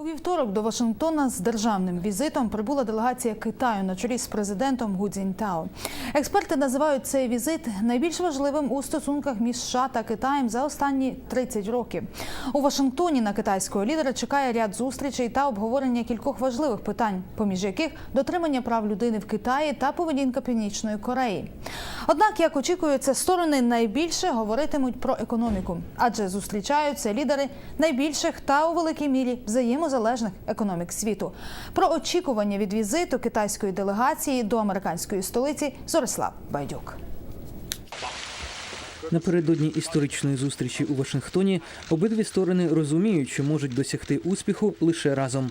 У вівторок до Вашингтона з державним візитом прибула делегація Китаю на чолі з президентом Гу Цзіньтао. Експерти називають цей візит найбільш важливим у стосунках між США та Китаєм за останні 30 років. У Вашингтоні на китайського лідера чекає ряд зустрічей та обговорення кількох важливих питань, поміж яких дотримання прав людини в Китаї та поведінка Північної Кореї. Однак, як очікується, сторони найбільше говоритимуть про економіку, адже зустрічаються лідери найбільших та у великій мірі взаємозалежних економік світу. Про очікування від візиту китайської делегації до американської столиці Зорислав Байдюк. Напередодні історичної зустрічі у Вашингтоні обидві сторони розуміють, що можуть досягти успіху лише разом.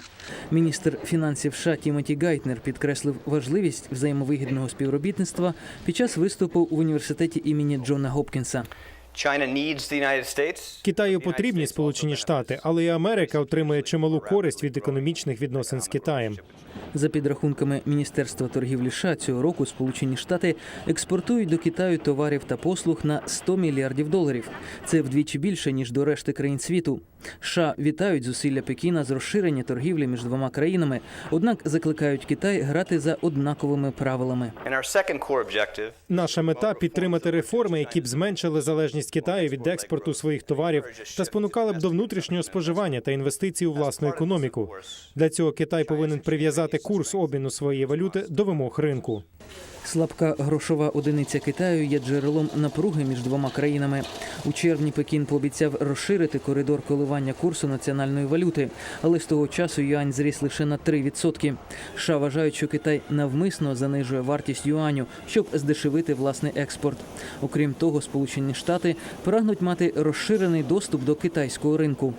Міністр фінансів США Тімоті Гайтнер підкреслив важливість взаємовигідного співробітництва під час виступу в університеті імені Джона Гопкінса. China needs the Китаю потрібні Сполучені Штати, але і Америка отримує чималу користь від економічних відносин з Китаєм. За підрахунками Міністерства торгівлі США, цього року Сполучені Штати експортують до Китаю товарів та послуг на 100 мільярдів доларів. Це вдвічі більше ніж до решти країн світу. США вітають зусилля Пекіна з розширення торгівлі між двома країнами, однак закликають Китай грати за однаковими правилами. Наша мета підтримати реформи, які б зменшили залежність Китаю від експорту своїх товарів та спонукали б до внутрішнього споживання та інвестицій у власну економіку. Для цього Китай повинен прив'язати курс обміну своєї валюти до вимог ринку. Слабка грошова одиниця Китаю є джерелом напруги між двома країнами. У червні Пекін пообіцяв розширити коридор коливання курсу національної валюти, але з того часу юань зріс лише на 3%. США вважають, що Китай навмисно занижує вартість юаню, щоб здешевити власний експорт. Окрім того, Сполучені Штати прагнуть мати розширений доступ до китайського ринку.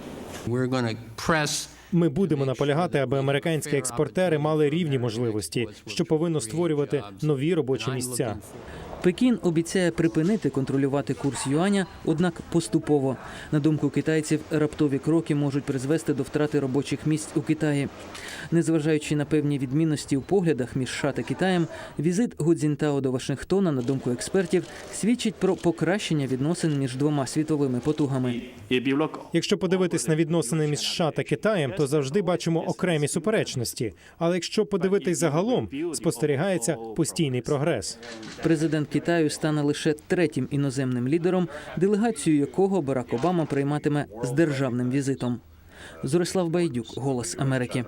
Ми будемо наполягати, аби американські експортери мали рівні можливості, що повинно створювати нові робочі місця. Пекін обіцяє припинити контролювати курс юаня, однак поступово. На думку китайців, раптові кроки можуть призвести до втрати робочих місць у Китаї. Незважаючи на певні відмінності у поглядах між США та Китаєм, візит Гудзінтао до Вашингтона, на думку експертів, свідчить про покращення відносин між двома світовими потугами. Якщо подивитись на відносини між США та Китаєм, то завжди бачимо окремі суперечності. Але якщо подивитись загалом, спостерігається постійний прогрес. Президент Китаю стане лише третім іноземним лідером, делегацію якого Барак Обама прийматиме з державним візитом. Зорислав Байдюк, Голос Америки.